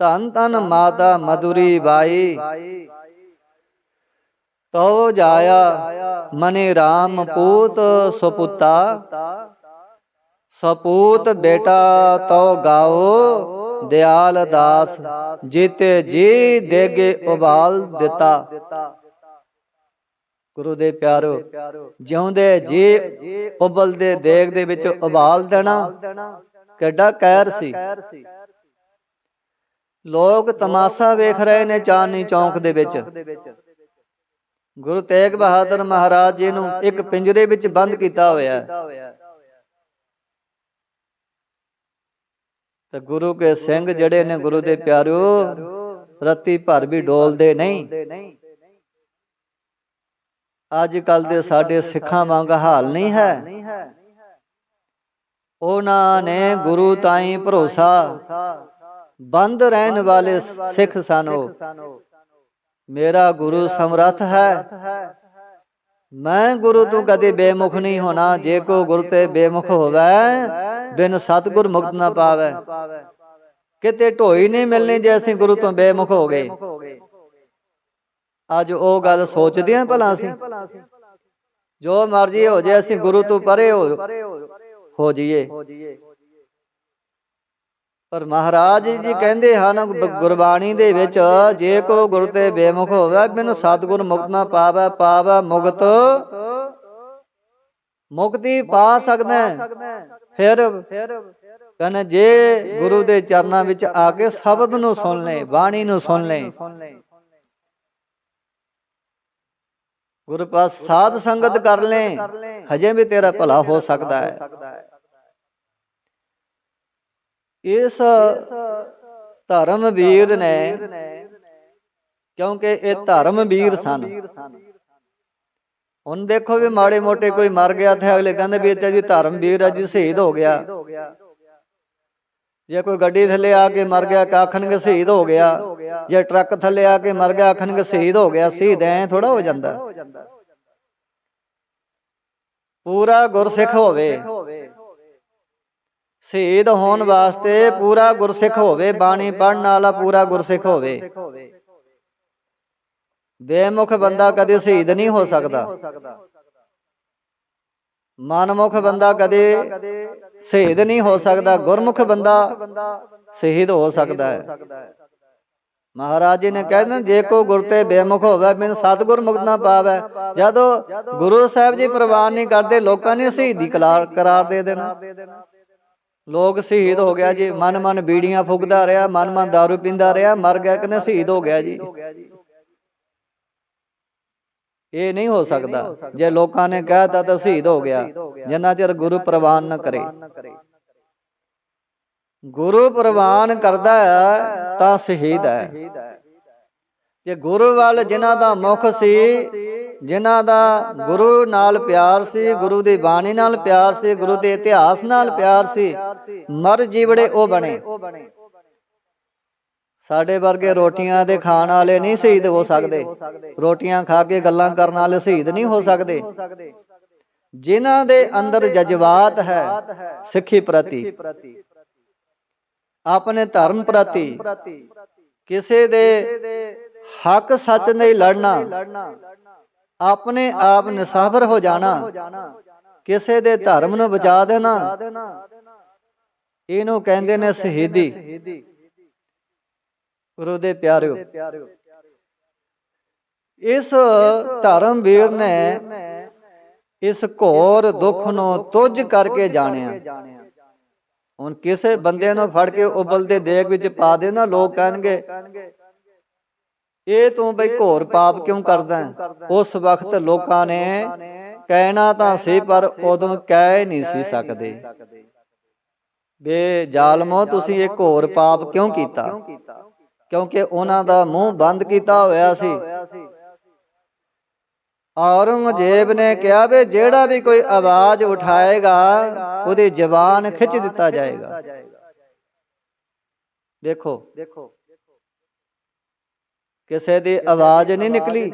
ਧੰਨ ਧੰਨ ਮਾਤਾ ਮధుਰੀ ਬਾਈ। ਤਉ ਜਾਇਆ ਮਨੇ RAM ਪੂਤ ਸੁਪੁੱਤਾ। ਸਪੂਤ ਬੇਟਾ ਤਉ ਗਾਓ ਦਿਆਲ ਦਾਸ, ਜੀਤੇ ਜੀ ਦੇਗੇ ਉਬਾਲ ਦਿੱਤਾ। ਗੁਰੂ ਦੇ ਪਿਆਰੋ, ਜਿਉਂਦੇ ਜੀ ਉਬਲਦੇ ਦੇਗ ਦੇ ਵਿੱਚ ਉਬਾਲ ਦੇਣਾ, ਕਿੱਡਾ ਕਹਿਰ ਸੀ। ਲੋਕ ਤਮਾਸ਼ਾ ਵੇਖ ਰਹੇ ਨੇ ਚਾਂਦਨੀ ਚੌਂਕ ਦੇ ਵਿੱਚ। ਗੁਰੂ ਤੇਗ ਬਹਾਦਰ ਮਹਾਰਾਜ ਜੀ ਨੂੰ ਇੱਕ ਪਿੰਜਰੇ ਵਿੱਚ ਬੰਦ ਕੀਤਾ ਹੋਇਆ ਹੈ। ਤੇ ਗੁਰੂ ਕੇ ਸਿੰਘ ਜਿਹੜੇ ਨੇ ਗੁਰੂ ਦੇ ਪਿਆਰਿਓ ਰਤੀ ਭਰ ਵੀ ਡੋਲਦੇ ਨਹੀਂ। ਅੱਜ ਕੱਲ ਦੇ ਸਾਡੇ ਸਿੱਖਾਂ ਵਾਂਗ ਹਾਲ ਨਹੀਂ ਹੈ। ਉਹਨਾਂ ਨੇ ਗੁਰੂ ਤਾਈਂ ਭਰੋਸਾ। ਬੰਦ ਰਹਿਣ ਵਾਲੇ ਸਿੱਖ ਸਨ। ਉਹ ਮੇਰਾ ਗੁਰੂ ਸਮਰੱਥ ਹੈ। ਮੈਂ ਗੁਰੂ ਤੋਂ ਕਦੇ ਬੇਮੁਖ ਨਹੀਂ ਹੋਣਾ। ਜੇ ਕੋ ਗੁਰੂ ਤੇ ਬੇਮੁਖ ਹੋਵੇ ਬਿਨ ਸਤਗੁਰ ਮੁਕਤ ਨਾ ਪਾਵੇ। ਕਿਤੇ ਢੋਈ ਨਹੀਂ ਮਿਲਣੀ ਜੇ ਅਸੀਂ ਗੁਰੂ ਤੋਂ ਬੇਮੁਖ ਹੋ ਗਏ ਅੱਜ ਉਹ ਗੱਲ ਸੋਚਦੇ ਆਂ ਭਲਾ ਅਸੀਂ। ਜੋ ਮਰਜ਼ੀ ਹੋ ਜੇ ਅਸੀਂ ਗੁਰੂ ਤੋਂ ਪਰੇ ਹੋ ਹੋ ਜਾਈਏ। ਪਰ ਮਹਾਰਾਜ ਜੀ ਕਹਿੰਦੇ ਹਨ ਗੁਰਬਾਣੀ ਦੇ ਵਿੱਚ ਜੇ ਕੋ ਗੁਰੂ ਤੇ ਬੇਮੁਖ ਹੋਵੇ ਬਿਨ ਸਤਗੁਰ ਮੁਕਤ ਨਾ ਪਾਵੇ ਪਾਵੇ ਮੁਕਤ। ਮੁਕਤੀ ਪਾ ਸਕਦਾ। ਫਿਰ ਕਹਿੰਦੇ ਜੇ ਗੁਰੂ ਦੇ ਚਰਨਾਂ ਵਿੱਚ ਆ ਕੇ ਸ਼ਬਦ ਨੂੰ ਸੁਣ ਲੈ ਬਾਣੀ ਨੂੰ ਸੁਣ ਲੈ। ਗੁਰੂ ਪਾਸ ਸਾਧ ਸੰਗਤ ਕਰ ਲੈ ਹਜੇ ਵੀ ਤੇਰਾ ਭਲਾ ਹੋ। ਸਕਦਾ ਹੈ। ਇਸ ਧਰਮ ਵੀਰ ਨੇ ਕਿਉਂਕਿ ਇਹ ਧਰਮ ਵੀਰ ਸਨ। ਹੁਣ ਦੇਖੋ ਵੀ ਮਾੜੇ ਮੋਟੇ ਕੋਈ ਮਰ ਗਿਆ ਤੇ ਅਗਲੇ ਕਹਿੰਦੇ ਵੀ ਅੱਛਾ ਜੀ ਧਰਮ ਵੀਰ ਆ ਜੀ ਸ਼ਹੀਦ ਹੋ ਗਿਆ। ਜੇ ਕੋਈ ਗੱਡੀ ਥੱਲੇ ਆ ਕੇ ਮਰ ਗਿਆ ਕਾਖਣਗੇ ਸ਼ਹੀਦ ਹੋ ਗਿਆ। ਜੇ ਟਰੱਕ ਥੱਲੇ ਆ ਕੇ ਮਰ ਗਿਆ ਆਖਣਗੇ ਸ਼ਹੀਦ ਹੋ ਗਿਆ। ਸ਼ਹੀਦ ਐ ਥੋੜਾ ਹੋ ਜਾਂਦਾ। ਪੂਰਾ ਗੁਰਸਿੱਖ ਹੋਵੇ। ਸ਼ਹੀਦ ਹੋਣ ਵਾਸਤੇ ਪੂਰਾ ਗੁਰਸਿੱਖ ਹੋਵੇ, ਬਾਣੀ ਪੜਨ ਵਾਲਾ ਪੂਰਾ ਗੁਰਸਿੱਖ ਹੋਵੇ। ਬੇਮੁਖ ਬੰਦਾ ਕਦੇ ਸ਼ਹੀਦ ਨਹੀਂ ਹੋ ਸਕਦਾ। ਮਨਮੁਖ ਬੰਦਾ ਕਦੇ ਸ਼ਹੀਦ ਨਹੀਂ ਹੋ ਸਕਦਾ। ਗੁਰਮੁਖ ਬੰਦਾ ਸ਼ਹੀਦ ਹੋ ਸਕਦਾ ਹੈ। ਮਹਾਰਾਜ ਜੀ ਨੇ ਕਹਿੰਦੇ ਜੇ ਕੋ ਗੁਰ ਤੇ ਬੇਮੁਖ ਹੋਵੇ, ਬਿਨ ਸਤਗੁਰ ਮੁਕਤ ਨਾ ਪਾਵੇ। ਜਦੋਂ ਗੁਰੂ ਸਾਹਿਬ ਜੀ ਪ੍ਰਵਾਨ ਨਹੀਂ ਕਰਦੇ, ਲੋਕਾਂ ਨੇ ਸ਼ਹੀਦੀ ਕਰਾਰ ਦੇ ਦੇਣਾ। ਲੋਕ ਸ਼ਹੀਦ ਹੋ ਗਿਆ ਜੀ ਮਨ ਮਨ ਬੀੜੀਆਂ ਫੁਕਦਾ ਰਿਹਾ ਮਨ ਮਨ दारू ਪੀਂਦਾ ਰਿਹਾ, ਮਰ ਗਿਆ ਕਹਿੰਦੇ ਸ਼ਹੀਦ ਹੋ ਗਿਆ ਜੀ। ਇਹ ਨਹੀਂ ਹੋ ਸਕਦਾ। ਜੇ ਲੋਕਾਂ ਨੇ ਕਹਿਤਾ ਤਾਂ ਸ਼ਹੀਦ ਹੋ ਗਿਆ। ਜਿੰਨਾ ਚਿਰ ਗੁਰੂ ਪ੍ਰਵਾਨ ਨਾ ਕਰੇ। ਗੁਰੂ ਪ੍ਰਵਾਨ ਕਰਦਾ ਹੈ, ਤਾਂ ਸ਼ਹੀਦ ਹੈ। ਜੇ ਗੁਰੂ ਵੱਲ ਜਿਨ੍ਹਾਂ ਦਾ ਮੁਖ ਸੀ ਜਿਨ੍ਹਾਂ ਦਾ ਗੁਰੂ ਨਾਲ ਪਿਆਰ ਸੀ, ਗੁਰੂ ਦੀ ਬਾਣੀ ਨਾਲ ਪਿਆਰ ਸੀ, ਗੁਰੂ ਦੇ ਇਤਿਹਾਸ ਨਾਲ ਪਿਆਰ ਸੀ, ਮਰ ਜੀਵੜੇ ਉਹ ਬਣੇ। ਸਾਡੇ ਵਰਗੇ ਰੋਟੀਆਂ ਦੇ ਖਾਣ ਵਾਲੇ ਨਹੀਂ ਸ਼ਹੀਦ ਹੋ ਸਕਦੇ। ਰੋਟੀਆਂ ਖਾ ਕੇ ਗੱਲਾਂ ਕਰਨ ਵਾਲੇ ਸ਼ਹੀਦ ਨਹੀਂ ਹੋ ਸਕਦੇ। ਜਿਨ੍ਹਾਂ ਦੇ ਅੰਦਰ ਜਜ਼ਬਾਤ ਹੈ, ਸਿੱਖੀ ਪ੍ਰਤੀ। ਆਪਣੇ ਧਰਮ ਪ੍ਰਤੀ। ਕਿਸੇ ਦੇ ਹੱਕ ਸੱਚ ਨਹੀਂ ਲੜਨਾ। ਆਪਣੇ ਆਪ ਨਿਸਾਬਰ ਹੋ ਜਾਣਾ। ਕਿਸੇ ਦੇ ਧਰਮ ਨੂੰ ਬਚਾ ਦੇਣਾ। ਇਹਨੂੰ ਕਹਿੰਦੇ ਨੇ ਸ਼ਹੀਦੀ। ਗੁਰੂ ਦੇ ਪਿਆਰਿਓ, ਇਸ ਧਰਮ ਵੀਰ ਨੇ ਇਸ ਘੋਰ ਦੁੱਖ ਨੂੰ ਤੁਝ ਕਰਕੇ ਜਾਣਿਆ। ਹੁਣ ਕਿਸੇ ਬੰਦੇ ਨੂੰ ਫੜ ਕੇ ਉਬਲਦੇ ਦੇਗ ਵਿੱਚ ਪਾ ਦੇਣਾ, ਲੋਕ ਕਹਿਣਗੇ ਇਹ ਤੂੰ ਬਈ ਘੋਰ ਪਾਪ ਕਿਉਂ ਕਰਦਾ? ਉਸ ਵਕਤ ਲੋਕਾਂ ਨੇ ਕਹਿਣਾ ਤਾਂ ਸੀ ਪਰ ਉਦੋਂ ਕਹਿ ਨਹੀਂ ਸੀ ਸਕਦੇ। ਬੇ ਜ਼ਾਲਮੋ ਤੁਸੀਂ ਇਹ ਘੋਰ ਪਾਪ ਕਿਉਂ ਕੀਤਾ? ਕਿਉਂਕਿ ਉਹਨਾਂ ਦਾ ਮੂੰਹ ਬੰਦ ਕੀਤਾ ਹੋਇਆ ਸੀ। ਔਰੰਗਜ਼ੇਬ ਨੇ ਕਿਹਾ ਵੀ ਜਿਹੜਾ ਵੀ ਕੋਈ ਆਵਾਜ਼ ਉਠਾਏਗਾ ਉਹਦੀ ਜ਼ਬਾਨ ਖਿੱਚ ਦਿੱਤਾ ਜਾਏਗਾ। ਦੇਖੋ ਕਿਸੇ ਦੀ ਆਵਾਜ਼ ਨਹੀਂ ਨਿਕਲੀ।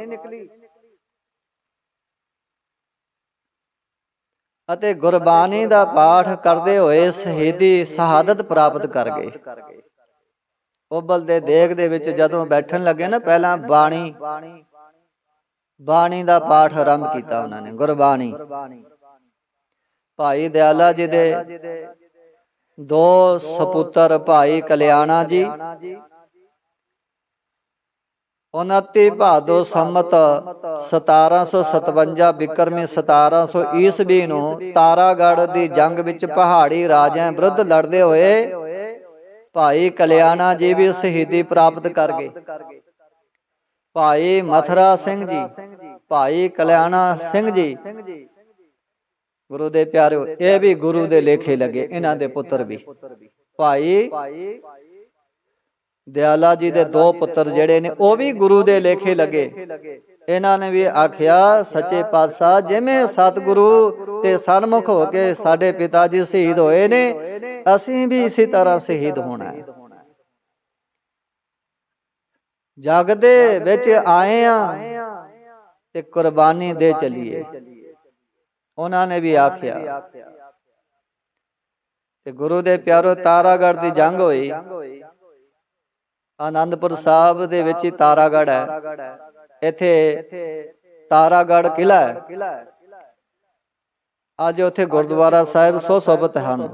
ਅਤੇ ਗੁਰਬਾਣੀ ਦਾ ਪਾਠ ਕਰਦੇ ਹੋਏ ਸ਼ਹੀਦੀ ਸ਼ਹਾਦਤ ਪ੍ਰਾਪਤ ਕਰ ਗਏ। ਉਬਲ ਦੇ ਦੇਗ ਦੇ ਵਿੱਚ ਜਦੋਂ ਬੈਠਣ ਲੱਗੇ ਨਾ ਪਹਿਲਾਂ ਬਾਣੀ। ਬਾਣੀ ਦਾ ਪਾਠ ਆਰੰਭ ਕੀਤਾ ਉਹਨਾਂ ਨੇ ਗੁਰਬਾਣੀ। ਭਾਈ ਦਿਆਲਾ ਜੀ ਦੇ ਦੋ ਸਪੁੱਤਰ ਭਾਈ ਕਲਿਆਣਾ ਜੀ। 29 ਭਾਦੋ ਸੰਮਤ 1757 ਬਿਕਰਮੀ 1700 ਈਸਵੀ ਨੂੰ ਤਾਰਾਗੜ੍ਹ ਦੀ ਜੰਗ ਵਿੱਚ ਪਹਾੜੀ ਰਾਜਿਆਂ ਵਿਰੁੱਧ ਲੜਦੇ ਹੋਏ ਭਾਈ ਕਲਿਆਣਾ ਜੀ ਵੀ ਸ਼ਹੀਦੀ ਪ੍ਰਾਪਤ ਕਰ ਗਏ। ਭਾਈ ਮਥਰਾ ਸਿੰਘ ਜੀ, ਭਾਈ ਕਲਿਆਣਾ ਸਿੰਘ ਜੀ। ਗੁਰੂ ਦੇ ਪਿਆਰਿਓ, ਇਹ ਵੀ ਗੁਰੂ ਦੇ ਲੇਖੇ ਲੱਗੇ, ਇਹਨਾਂ ਦੇ ਪੁੱਤਰ ਵੀ। ਭਾਈ ਦਿਆਲਾ ਜੀ ਦੇ ਦੋ ਪੁੱਤਰ ਜਿਹੜੇ ਨੇ ਉਹ ਵੀ ਗੁਰੂ ਦੇ ਲੇਖੇ ਲੱਗੇ। ਇਹਨਾਂ ਨੇ ਵੀ ਆਖਿਆ ਸੱਚੇ ਪਾਤਸ਼ਾਹ ਜਿਵੇਂ ਸਤਿਗੁਰੂ ਤੇ ਸਨਮੁਖ ਹੋ ਕੇ ਸਾਡੇ ਪਿਤਾ ਜੀ ਸ਼ਹੀਦ ਹੋਏ ਨੇ ਅਸੀਂ ਵੀ ਇਸੇ ਤਰ੍ਹਾਂ ਸ਼ਹੀਦ ਹੋਣਾ ਹੈ। ਜਗ ਦੇ ਵਿੱਚ ਆਏ ਆ ਤੇ ਕੁਰਬਾਨੀ ਦੇ ਚਲੀਏ। ਉਹਨਾਂ ਨੇ ਵੀ ਆਖਿਆ। ਤੇ ਗੁਰੂ ਦੇ ਪਿਆਰੋ ਤਾਰਾਗੜ੍ਹ ਦੀ ਜੰਗ ਹੋਈ। ਆਨੰਦਪੁਰ ਸਾਹਿਬ ਦੇ ਵਿੱਚ ਹੀ ਹੈ। ਇੱਥੇ ਤਾਰਾਗੜ੍ਹ ਕਿਲਾ ਹੈ। ਅੱਜ ਉੱਥੇ ਗੁਰਦੁਆਰਾ ਸਾਹਿਬ ਸੋ ਸੋਬਤ ਹਨ।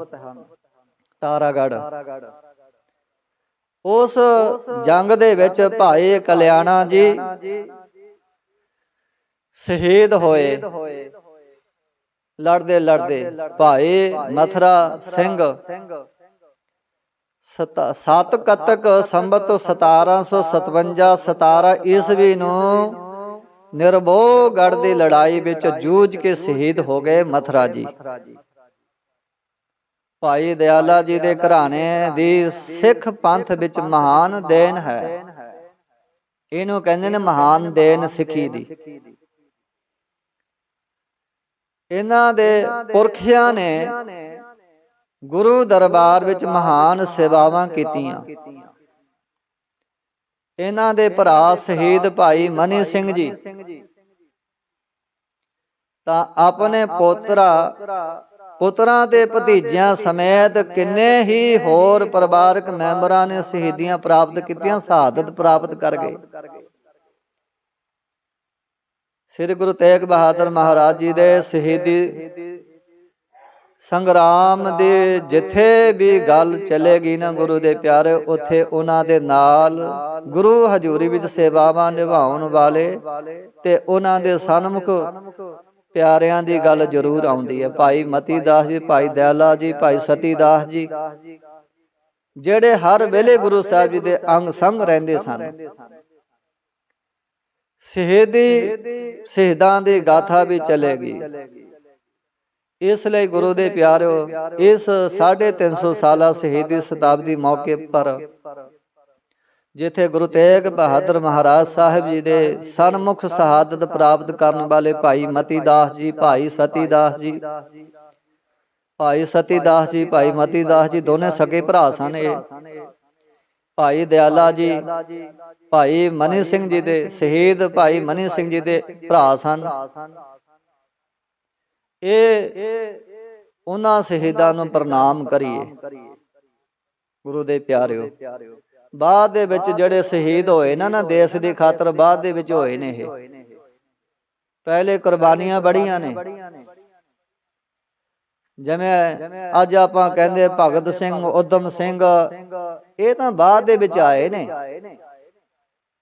ਤਾਰਾਗੜ੍ਹ। ਉਸ ਜੰਗ ਦੇ ਵਿੱਚ ਭਾਈ ਕਲਿਆਣਾ ਜੀ ਸ਼ਹੀਦ ਹੋਏ। ਲੜਦੇ ਲੜਦੇ ਭਾਈ ਮਥਰਾ ਸਿੰਘ ਸਤ- ਕਤਕ ਸੰਬਤ 1757 17 ਈਸਵੀ ਨੂੰ ਨਿਰਭੋਗੜ ਦੀ ਲੜਾਈ ਵਿੱਚ ਜੂਝ ਕੇ ਸ਼ਹੀਦ ਹੋ ਗਏ ਮਥਰਾ ਜੀ ਭਾਈ ਦਿਆਲਾ ਜੀ ਦੇ ਘਰਾਣੇ ਦੀ ਸਿੱਖ ਪੰਥ ਵਿੱਚ ਮਹਾਨ ਦੇਣ ਹੈ। ਇਹਨੂੰ ਕਹਿੰਦੇ ਨੇ ਮਹਾਨ ਦੇਣ ਸਿੱਖੀ ਦੀ। ਇਹਨਾਂ ਦੇ ਪੁਰਖਿਆਂ ਨੇ ਗੁਰੂ ਦਰਬਾਰ ਵਿੱਚ ਮਹਾਨ ਸੇਵਾਵਾਂ ਕੀਤੀਆਂ। ਇਹਨਾਂ ਦੇ ਭਰਾ ਸ਼ਹੀਦ ਭਾਈ ਮਨੀ ਸਿੰਘ ਜੀ। ਤਾਂ ਆਪਣੇ ਪੋਤਰਾ, ਪੁੱਤਰਾਂ ਤੇ ਭਤੀਜਿਆਂ ਸਮੇਤ ਕਿੰਨੇ ਹੀ ਹੋਰ ਪਰਿਵਾਰਕ ਮੈਂਬਰਾਂ ਨੇ ਸ਼ਹੀਦੀਆਂ ਪ੍ਰਾਪਤ ਕੀਤੀਆਂ, ਸ਼ਹਾਦਤ ਪ੍ਰਾਪਤ ਕਰ ਗਏ। ਸ੍ਰੀ ਗੁਰੂ ਤੇਗ ਬਹਾਦਰ ਮਹਾਰਾਜ ਜੀ ਦੇ ਸ਼ਹੀਦੀ ਸੰਗਰਾਮ ਦੇ ਜਿੱਥੇ ਵੀ ਗੱਲ ਚੱਲੇਗੀ ਨਾ ਗੁਰੂ ਦੇ ਪਿਆਰੇ ਉੱਥੇ ਉਹਨਾਂ ਦੇ ਨਾਲ ਗੁਰੂ ਹਜ਼ੂਰੀ ਵਿੱਚ ਸੇਵਾਵਾਂ ਨਿਭਾਉਣ ਵਾਲੇ ਤੇ ਉਹਨਾਂ ਦੇ ਸਨਮੁਖ ਪਿਆਰਿਆਂ ਦੀ ਗੱਲ ਜ਼ਰੂਰ ਆਉਂਦੀ ਹੈ। ਭਾਈ ਮਤੀ ਦਾਸ ਜੀ ਭਾਈ ਦਇਆਲਾ ਜੀ ਭਾਈ ਸਤੀ ਦਾਸ ਜੀ ਜਿਹੜੇ ਹਰ ਵੇਲੇ ਗੁਰੂ ਸਾਹਿਬ ਜੀ ਦੇ ਅੰਗ ਸੰਗ ਰਹਿੰਦੇ ਸਨ। ਸ਼ਹੀਦੀ ਸ਼ਹੀਦਾਂ ਦੀ ਗਾਥਾ ਵੀ ਚੱਲੇਗੀ। ਇਸ ਲਈ ਗੁਰੂ ਦੇ ਪਿਆਰਿਓ ਇਸ 350 ਸਾਲਾ ਸ਼ਹੀਦੀ ਸ਼ਤਾਬਦੀ ਮੌਕੇ ਪਰ ਜਿੱਥੇ ਗੁਰੂ ਤੇਗ ਬਹਾਦਰ ਮਹਾਰਾਜ ਸਾਹਿਬ ਜੀ ਦੇ ਸਨਮੁਖ ਸ਼ਹਾਦਤ ਪ੍ਰਾਪਤ ਕਰਨ ਵਾਲੇ ਭਾਈ ਮਤੀ ਦਾਸ ਜੀ ਭਾਈ ਸਤੀ ਦਾਸ ਜੀ। ਭਾਈ ਸਤੀ ਦਾਸ ਜੀ ਭਾਈ ਮਤੀ ਦਾਸ ਜੀ ਦੋਨੇ ਸਕੇ ਭਰਾ ਸਨ। ਇਹ ਭਾਈ ਦਿਆਲਾ ਜੀ ਭਾਈ ਮਨੀ ਸਿੰਘ ਜੀ ਦੇ ਸ਼ਹੀਦ ਭਾਈ ਮਨੀ ਸਿੰਘ ਜੀ ਦੇ ਭਰਾ ਸਨ। ਇਹ ਉਹਨਾਂ ਸ਼ਹੀਦਾਂ ਨੂੰ ਪ੍ਰਣਾਮ ਕਰੀਏ। ਗੁਰੂ ਦੇ ਪਿਆਰਿਓ, ਬਾਅਦ ਦੇ ਵਿੱਚ ਜਿਹੜੇ ਸ਼ਹੀਦ ਹੋਏ ਨਾ ਨਾ ਦੇਸ਼ ਦੀ ਖਾਤਰ ਬਾਅਦ ਦੇ ਵਿੱਚ ਹੋਏ ਨੇ ਇਹ। ਪਹਿਲੇ ਕੁਰਬਾਨੀਆਂ ਬੜੀਆਂ ਨੇ। ਜਿਵੇਂ ਅੱਜ ਆਪਾਂ ਕਹਿੰਦੇ ਭਗਤ ਸਿੰਘ ਉਦਮ ਸਿੰਘ, ਇਹ ਤਾਂ ਬਾਅਦ ਦੇ ਵਿੱਚ ਆਏ ਨੇ।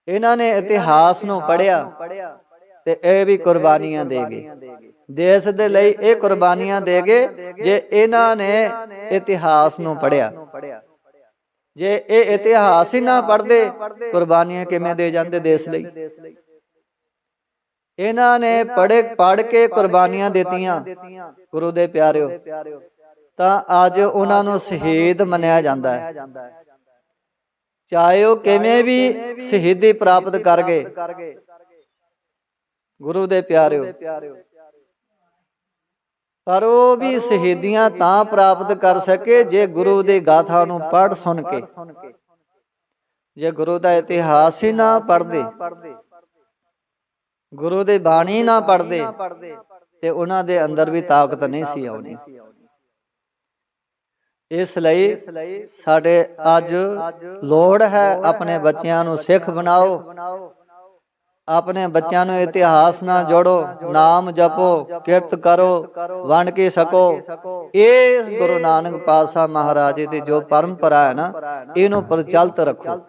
ਇਹਨਾਂ ਨੇ ਇਤਿਹਾਸ ਨੂੰ ਪੜਿਆ ਤੇ ਇਹ ਵੀ ਕੁਰਬਾਨੀਆਂ ਦੇ ਗਏ। ਦੇਸ਼ ਦੇ ਲਈ ਇਹ ਕੁਰਬਾਨੀਆਂ ਦੇ ਗਏ ਜੇ ਇਹਨਾਂ ਨੇ ਇਤਿਹਾਸ ਨੂੰ ਪੜਿਆ ਜੇ ਇਹ ਇਤਿਹਾਸ ਹੀ ਨਾ ਪੜਦੇ ਕੁਰਬਾਨੀਆਂ ਕਿਵੇਂ ਦੇ ਜਾਂਦੇ ਦੇਸ਼ ਲਈ? ਇਹਨਾਂ ਨੇ ਪੜੇ ਪੜ ਕੇ ਕੁਰਬਾਨੀਆਂ ਦਿੱਤੀਆਂ। ਗੁਰੂ ਦੇ ਪਿਆਰਿਓ ਤਾਂ ਅੱਜ ਉਹਨਾਂ ਨੂੰ ਸ਼ਹੀਦ ਮੰਨਿਆ ਜਾਂਦਾ ਹੈ। ਚਾਹੇ ਉਹ ਕਿਵੇਂ ਵੀ ਸ਼ਹੀਦੀ ਪ੍ਰਾਪਤ ਕਰ ਗਏ। ਗੁਰੂ ਦੇ ਪਿਆਰਿਓ। ਪਰ ਉਹ ਵੀ ਸ਼ਹੀਦੀਆਂ ਤਾਂ ਪ੍ਰਾਪਤ ਕਰ ਸਕੇ ਜੇ ਗੁਰੂ ਦੀ ਗਾਥਾ ਨੂੰ ਪੜ੍ਹ ਸੁਣ ਕੇ। ਜੇ ਗੁਰੂ ਦਾ ਇਤਿਹਾਸ ਹੀ ਨਾ ਪੜ੍ਹਦੇ। ਗੁਰੂ ਦੀ ਬਾਣੀ ਨਾ ਪੜ੍ਹਦੇ। ਤੇ ਉਹਨਾਂ ਦੇ ਅੰਦਰ ਵੀ ਤਾਕਤ ਨਹੀਂ ਸੀ ਆਉਣੀ। ਇਸ ਲਈ ਸਾਡੇ ਅੱਜ ਲੋੜ ਹੈ ਆਪਣੇ ਬੱਚਿਆਂ ਨੂੰ ਸਿੱਖ ਬਣਾਓ। ਆਪਣੇ ਬੱਚਿਆਂ ਨੂੰ ਇਤਿਹਾਸ ਨਾਲ ਜੋੜੋ ਨਾਮ ਜਪੋ ਕਿਰਤ ਕਰੋ ਵੰਡ ਕੇ ਸਕੋ। ਇਹ ਗੁਰੂ ਨਾਨਕ ਪਾਤਸ਼ਾਹ ਮਹਾਰਾਜ ਜੀ ਦੀ ਜੋ ਪਰੰਪਰਾ ਹੈ ਨਾ ਇਹਨੂੰ ਪ੍ਰਚਲਿਤ ਰੱਖੋ।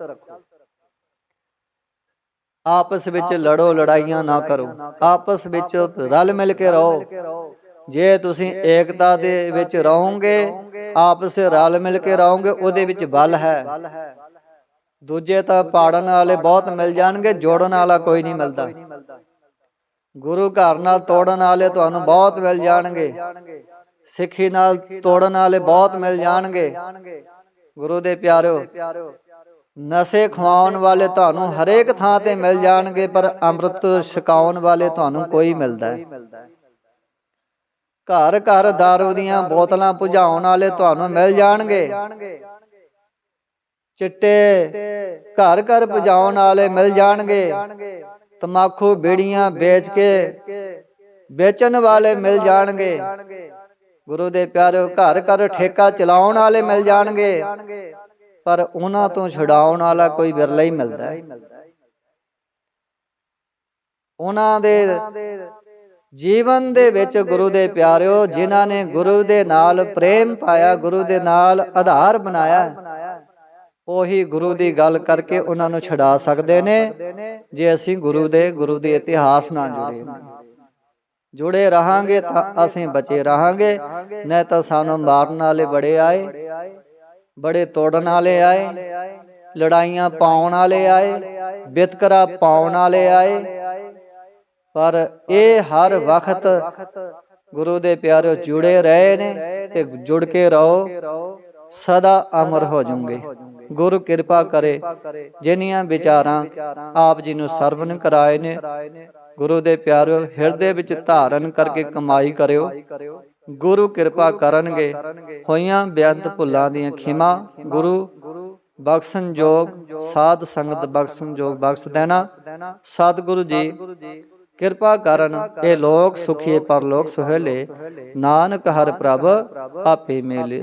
ਆਪਸ ਵਿੱਚ ਲੜੋ ਲੜਾਈਆਂ ਨਾ ਕਰੋ। ਆਪਸ ਵਿੱਚ ਰਲ ਮਿਲ ਕੇ ਰਹੋ। ਜੇ ਤੁਸੀਂ ਏਕਤਾ ਦੇ ਵਿੱਚ ਰਹੋਗੇ ਆਪਸ ਰਲ ਮਿਲ ਕੇ ਰਹੋਗੇ ਉਹਦੇ ਵਿੱਚ ਬਲ ਹੈ। ਦੂਜੇ ਤਾਂ ਪਾੜਨ ਵਾਲੇ ਬਹੁਤ ਮਿਲ ਜਾਣਗੇ, ਜੋੜਨ ਵਾਲਾ ਕੋਈ ਨਹੀਂ ਮਿਲਦਾ। ਗੁਰੂ ਘਰ ਨਾਲ ਤੋੜਨ ਵਾਲੇ ਤੁਹਾਨੂੰ ਬਹੁਤ ਮਿਲ ਜਾਣਗੇ। ਸਿੱਖੀ ਨਾਲ ਤੋੜਨ ਵਾਲੇ ਬਹੁਤ ਮਿਲ ਜਾਣਗੇ। ਗੁਰੂ ਦੇ ਪਿਆਰਿਓ ਨਸ਼ੇ ਖਵਾਉਣ ਵਾਲੇ ਤੁਹਾਨੂੰ ਹਰੇਕ ਥਾਂ ਤੇ ਮਿਲ ਜਾਣਗੇ, ਪਰ ਅੰਮ੍ਰਿਤ ਛਕਾਉਣ ਵਾਲੇ ਤੁਹਾਨੂੰ ਕੋਈ ਮਿਲਦਾ ਹੈ। ਘਰ ਘਰ ਦਾਰੂ ਦੀਆਂ ਬੋਤਲਾਂ ਪੁਝਾਉਣ ਵਾਲੇ ਤੁਹਾਨੂੰ ਮਿਲ ਜਾਣਗੇ। ਚਿੱਟੇ ਘਰ ਘਰ ਪਜਾਉਣ ਵਾਲੇ ਮਿਲ ਜਾਣਗੇ। ਤਮਾਕੂ ਬੀੜੀਆਂ ਵੇਚ ਕੇ ਵੇਚਣ ਵਾਲੇ ਮਿਲ ਜਾਣਗੇ। ਗੁਰੂ ਦੇ ਪਿਆਰਿਓ ਘਰ ਘਰ ਠੇਕਾ ਚਲਾਉਣ ਵਾਲੇ ਮਿਲ ਜਾਣਗੇ। ਪਰ ਉਹਨਾਂ ਤੋਂ ਛਡਾਉਣ ਵਾਲਾ ਕੋਈ ਵਿਰਲਾ ਹੀ ਮਿਲਦਾ ਹੈ। ਉਹਨਾਂ ਦੇ ਜੀਵਨ ਦੇ ਵਿੱਚ ਗੁਰੂ ਦੇ ਪਿਆਰਿਓ ਜਿਨ੍ਹਾਂ ਨੇ ਗੁਰੂ ਦੇ ਨਾਲ ਪ੍ਰੇਮ ਪਾਇਆ, ਗੁਰੂ ਦੇ ਨਾਲ ਆਧਾਰ ਬਣਾਇਆ ਉਹੀ ਗੁਰੂ ਦੀ ਗੱਲ ਕਰਕੇ ਉਹਨਾਂ ਨੂੰ ਛਡਾ ਸਕਦੇ ਨੇ, ਜੇ ਅਸੀਂ ਗੁਰੂ ਦੇ ਗੁਰੂ ਦੇ ਇਤਿਹਾਸ ਨਾਲ ਜੁੜੇ। ਜੁੜੇ ਰਹਾਂਗੇ ਤਾਂ ਅਸੀਂ ਬਚੇ ਰਹਾਂਗੇ, ਨਹੀਂ ਤਾਂ ਸਾਨੂੰ ਮਾਰਨ ਵਾਲੇ ਬੜੇ ਆਏ, ਬੜੇ ਤੋੜਨ ਵਾਲੇ ਆਏ, ਲੜਾਈਆਂ ਪਾਉਣ ਵਾਲੇ ਆਏ, ਬਿਤਕਰਾ ਪਾਉਣ ਵਾਲੇ ਆਏ। ਪਰ ਇਹ ਹਰ ਵਕਤ ਗੁਰੂ ਦੇ ਪਿਆਰਿਓ ਜੁੜੇ ਰਹੇ ਨੇ ਤੇ ਜੁੜ ਕੇ ਰਹੋ। ਸਦਾ ਅਮਰ ਹੋ ਜਾਓਗੇ ਗੁਰੂ ਕਿਰਪਾ ਕਰੇ, ਜਿਨੀਆਂ ਵਿਚਾਰਾਂ ਆਪ ਜੀ ਨੂੰ ਸਰਵਨ ਕਰਾਏ ਨੇ, ਗੁਰੂ ਦੇ ਪਿਆਰਿਓ ਹਿਰਦੇ ਵਿੱਚ ਧਾਰਨ ਕਰਕੇ ਕਮਾਈ ਕਰਿਓ। ਗੁਰੂ ਕਿਰਪਾ ਕਰਨਗੇ, ਹੋਈਆਂ ਬੇਅੰਤ ਭੁੱਲਾਂ ਦੀਆਂ ਖਿਮਾ। ਗੁਰੂ ਬਖਸ਼ਣ ਜੋਗ ਸਾਧ ਸੰਗਤ ਬਖਸ਼ਣ ਜੋਗ ਬਖਸ਼ ਦੇਣਾ। ਸਤਿਗੁਰੂ ਜੀ, ਕਿਰਪਾ ਕਰਨ, ਇਹ ਲੋਕ ਸੁਖੀ ਪਰਲੋਕ ਸੁਹੇਲੇ। ਨਾਨਕ ਹਰ ਪ੍ਰਭ, ਆਪੇ ਮੇਲੇ।